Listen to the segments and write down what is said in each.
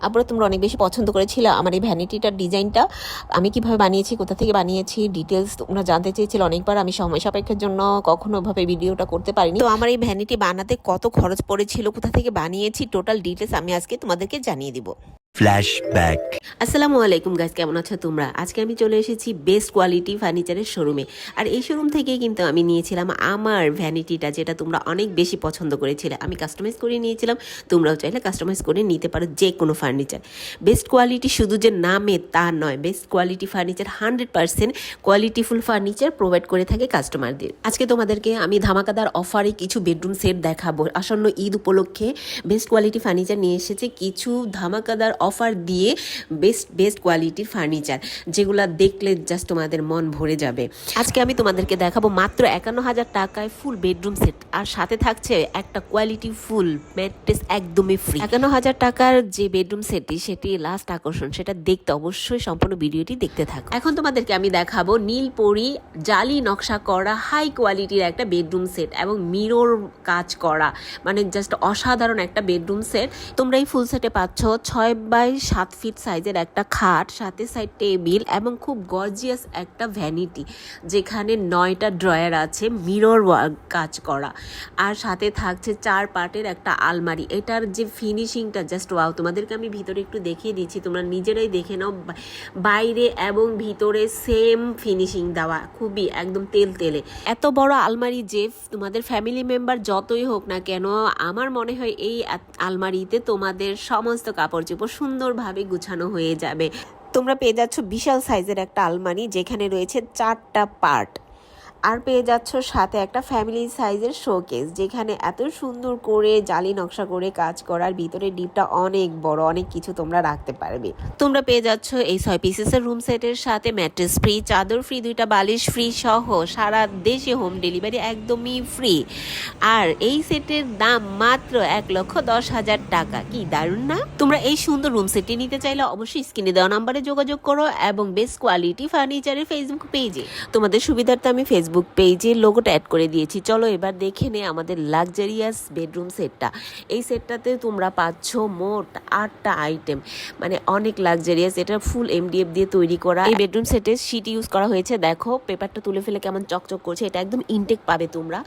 তারপরে তোমরা অনেক বেশি পছন্দ করেছিলে আমার এই ভ্যানিটিটার ডিজাইনটা আমি কীভাবে বানিয়েছি, কোথা থেকে বানিয়েছি ডিটেলস তোমরা জানতে চেয়েছিলে অনেকবার। আমি সময় সাপেক্ষের জন্য কখনো ভাবে ভিডিওটা করতে পারিনি। তো আমার এই ভ্যানিটি বানাতে কত খরচ পড়েছিল, কোথা থেকে বানিয়েছি টোটাল ডিটেলস আমি আজকে তোমাদেরকে জানিয়ে দিব। Flashback. আসসালামু আলাইকুম গাইস কেমন আছো তোমরা? আজকে আমি চলে এসেছি বেস্ট কোয়ালিটি ফার্নিচারের শোরুমে আর এই শোরুম থেকে কিন্তু আমি নিয়েছিলাম আমার ভ্যানিটিটা যেটা তোমরা অনেক বেশি পছন্দ করেছিলে। আমি কাস্টমাইজ করে নিয়েছিলাম, তোমরাও চাইলে কাস্টমাইজ করে নিতে পারো যে কোনো ফার্নিচার বেস্ট কোয়ালিটি শুধু যে নামে তা নয় best quality furniture hundred percent কোয়ালিটিফুল ফার্নিচার প্রোভাইড করে থাকে কাস্টমারদের আজকে তোমাদেরকে আমি ধামাকাদার অফারে কিছু বেডরুম সেট দেখাবো। আসন্ন ঈদ উপলক্ষে বেস্ট কোয়ালিটি ফার্নিচার নিয়ে এসেছে কিছু ধামাকাদার অফার দিয়ে বেস্ট বেস্ট কোয়ালিটির ফার্নিচার যেগুলো দেখলে জাস্ট তোমাদের মন ভরে যাবে। আজকে আমি তোমাদেরকে দেখাবো মাত্র একান্ন হাজার টাকায় ফুল বেডরুম সেট আর সাথে থাকছে একটা কোয়ালিটি ফুল ম্যাট্রেস একদমই ফ্রি একান্ন হাজার টাকার যে বেডরুম সেটটি সেটি লাস্ট আকর্ষণ, সেটা দেখতে অবশ্যই সম্পূর্ণ ভিডিওটি দেখতে থাকো। এখন তোমাদেরকে আমি দেখাবো নীলপরি জালি নকশা করা হাই কোয়ালিটির একটা বেডরুম সেট এবং মিরর কাজ করা মানে জাস্ট অসাধারণ একটা বেডরুম সেট তোমরা এই ফুল সেটে পাচ্ছ ছয় বাই সাত ফিট সাইজের একটা খাট, সাথে সাইড টেবিল এবং খুব গর্জিয়াস একটা ভ্যানিটি যেখানে নয়টা ড্রয়ার আছে মিরর কাজ করা। আর সাথে থাকছে চার পার্টের একটা আলমারি। এটার যে ফিনিশিংটা জাস্ট ওয়াও তোমাদেরকে আমি ভিতরে একটু দেখিয়ে দিচ্ছি, তোমরা নিজেরাই দেখে নাও। বাইরে এবং ভিতরে সেম ফিনিশিং দেওয়া, খুবই একদম তেল তেলে। এত বড় আলমারি যে তোমাদের ফ্যামিলি মেম্বার যতই হোক না কেন, আমার মনে হয় এই আলমারিতে তোমাদের সমস্ত কাপড় চোপড় সুন্দরভাবে গুছানো হয়ে যাবে। তোমরা পেয়ে যাচ্ছ বিশাল সাইজের একটা আলমারি যেখানে রয়েছে চারটা পার্ট। আর পেয়ে যাচ্ছ সাথে একটা ফ্যামিলি সাইজের শোকেস যেখানে এত সুন্দর করে জালি নকশা করে কাজ করার ভিতরে ডিপটা অনেক বড়, অনেক কিছু তোমরা রাখতে পারবে। তোমরা পেয়ে যাচ্ছ এই ছয় পিসেসের রুম সেটের সাথে ম্যাট্রেস ফ্রি চাদর ফ্রি দুইটা বালিশ ফ্রি সহ সারা দেশে হোম ডেলিভারি একদমই ফ্রি আর এই সেটের দাম মাত্র এক লক্ষ দশ হাজার টাকা। কি দারুণ না? তোমরা এই সুন্দর রুম সেটটি নিতে চাইলে অবশ্যই স্ক্রিনে দেওয়া নাম্বারে যোগাযোগ করো এবং বেস্ট কোয়ালিটি ফার্নিচারের ফেসবুক পেজে তোমাদের সুবিধার্থে আমি ফেসবুক পেজে লোগোটা অ্যাড করে দিয়েছি। চলো এবার দেখে নে আমাদের লাক্সারিয়াস বেডরুম সেটটা এই সেটটাতে তোমরা পাচ্ছ মোট আটটা আইটেম মানে অনেক লাক্সারিয়াস এটা ফুল এমডিএফ দিয়ে তৈরি করা। এই বেডরুম সেটে শিট ইউজ করা হয়েছে। দেখো পেপারটা তুলে ফেলে কেমন চকচক করছে। এটা একদম ইনটেক পাবে তোমরা।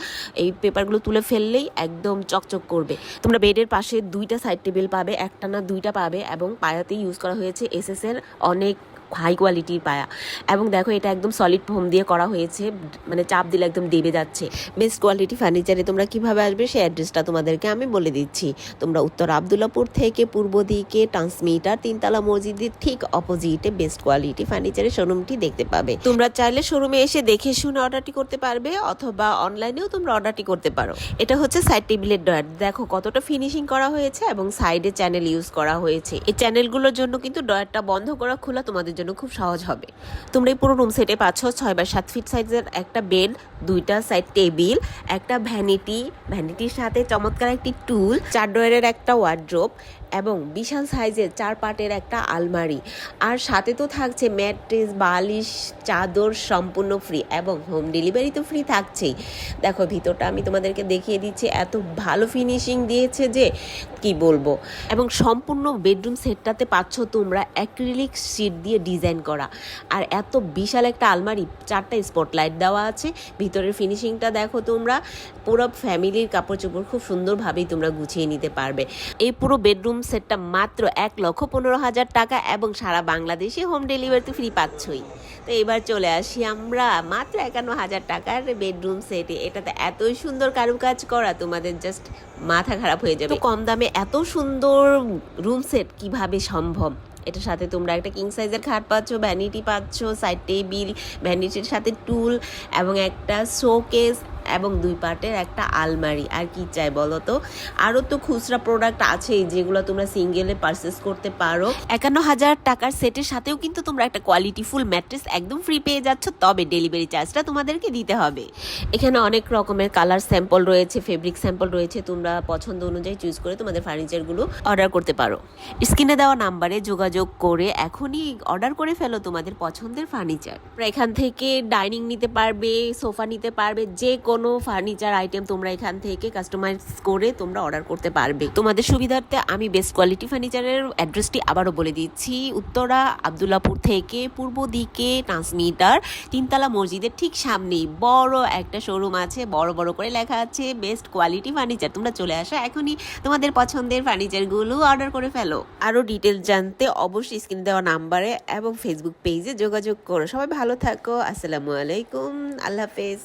এই পেপারগুলো তুলে ফেললেই একদম চকচক করবে। তোমরা বেডের পাশে দুইটা সাইড টেবিল পাবে, একটা না দুইটা পাবে এবং পায়াতে ইউজ করা হয়েছে এসএস এর অনেক হাই কোয়ালিটির পায়া। এবং দেখো এটা একদম সলিড ফোম দিয়ে করা হয়েছে মানে চাপ দিলে একদম দেবে যাচ্ছে। বেস্ট কোয়ালিটি ফার্নিচারে তোমরা কীভাবে আসবে সেই অ্যাড্রেসটা তোমাদেরকে আমি বলে দিচ্ছি। তোমরা উত্তর আবদুল্লাপুর থেকে পূর্ব দিকে ট্রান্সমিটার তিনতলা মসজিদের ঠিক অপোজিটে বেস্ট কোয়ালিটি ফার্নিচারের শোরুমটি দেখতে পাবে। তোমরা চাইলে শোরুমে এসে দেখে শুনে অর্ডারটি করতে পারবে, অথবা অনলাইনেও তোমরা অর্ডারটি করতে পারো। এটা হচ্ছে সাইড টেবিলের ডয়ার দেখো কতটা ফিনিশিং করা হয়েছে এবং সাইডে চ্যানেল ইউজ করা হয়েছে। এই চ্যানেলগুলোর জন্য কিন্তু ডয়ারটা বন্ধ করা খোলা তোমাদের জন্য খুব সহজ হবে। তোমরা এই পুরো রুম সেটে পাচ্ছ ছয় বা সাত ফিট সাইজের একটা বেড দুইটা সাইড টেবিল একটা ভ্যানিটি ভ্যানিটির সাথে চমৎকার একটি টুল চার ড্রয়ের একটা ওয়ার্ড্রোপ এবং বিশাল সাইজের চার পাটের একটা আলমারি। আর সাথে তো থাকছে ম্যাট্রেস, বালিশ, চাদর সম্পূর্ণ ফ্রি এবং হোম ডেলিভারি তো ফ্রি থাকছেই। দেখো, ভিতরটা আমি তোমাদেরকে দেখিয়ে দিচ্ছি, এত ভালো ফিনিশিং দিয়েছে যে কি বলব? এবং সম্পূর্ণ বেডরুম সেটটাতে পাচ্ছ তোমরা অ্যাক্রিলিক শিট দিয়ে ডিজাইন করা। আর এত বিশাল একটা আলমারি, চারটা স্পটলাইট দেওয়া আছে। ভিতরের ফিনিশিংটা দেখো তোমরা, পুরো ফ্যামিলির কাপড় চোপড় খুব সুন্দরভাবেই তোমরা গুছিয়ে নিতে পারবে। এই পুরো বেডরুম সেটটা মাত্র এক লক্ষ পনেরো হাজার টাকা এবং সারা বাংলাদেশে হোম ডেলিভারি ফ্রি পাচ্ছই। তো এবার চলে আসি আমরা মাত্র একান্ন হাজার টাকার বেডরুম সেটে এটাতে এতই সুন্দর কারুকাজ করা, তোমাদের জাস্ট মাথা খারাপ হয়ে যাবে। কম দামে এত সুন্দর রুম সেট কীভাবে সম্ভব? এটার সাথে তোমরা একটা কিং সাইজের খাট পাচ্ছ ভ্যানিটি পাচ্ছ সাইড টেবিল ভ্যানিটির সাথে টুল এবং একটা শোকেস এবং দুই পার্টের একটা আলমারি। আর কি চাই বলো তো? আরও তো খুচরা প্রোডাক্ট আছেই যেগুলো তোমরা সিঙ্গেলে পারচেস করতে পারো। একান্ন হাজার টাকার সেটের সাথেও কিন্তু তোমরা একটা কোয়ালিটি ফুল ম্যাট্রেস একদম ফ্রি পেয়ে যাচ্ছ, তবে ডেলিভারি চার্জটা তোমাদেরকে দিতে হবে। এখানে অনেক রকমের কালার স্যাম্পল রয়েছে ফেব্রিক স্যাম্পল রয়েছে, তোমরা পছন্দ অনুযায়ী চুজ করে তোমাদের ফার্নিচারগুলো অর্ডার করতে পারো। স্ক্রিনে দেওয়া নাম্বারে যোগাযোগ করে এখনই অর্ডার করে ফেলো তোমাদের পছন্দের ফার্নিচার এখান থেকে ডাইনিং নিতে পারবে সোফা নিতে পারবে যে কোনো কোনো ফার্নিচার আইটেম তোমরা এখান থেকে কাস্টমাইজ করে তোমরা অর্ডার করতে পারবে। তোমাদের সুবিধার্থে আমি বেস্ট কোয়ালিটি ফার্নিচারের অ্যাড্রেসটি আবারও বলে দিচ্ছি। উত্তরা, আবদুল্লাপুর থেকে পূর্ব দিকে ট্রান্সমিটার তিনতলা মসজিদের ঠিক সামনেই বড় একটা শোরুম আছে, বড় বড় করে লেখা আছে বেস্ট কোয়ালিটি ফার্নিচার তোমরা চলে আসো এখনই তোমাদের পছন্দের ফার্নিচারগুলো অর্ডার করে ফেলো। আরও ডিটেলস জানতে অবশ্যই স্ক্রিন দেওয়া নাম্বারে এবং ফেসবুক পেজে যোগাযোগ করো। সবাই ভালো থাকো। আসসালামু আলাইকুম। আল্লাহ হাফেজ।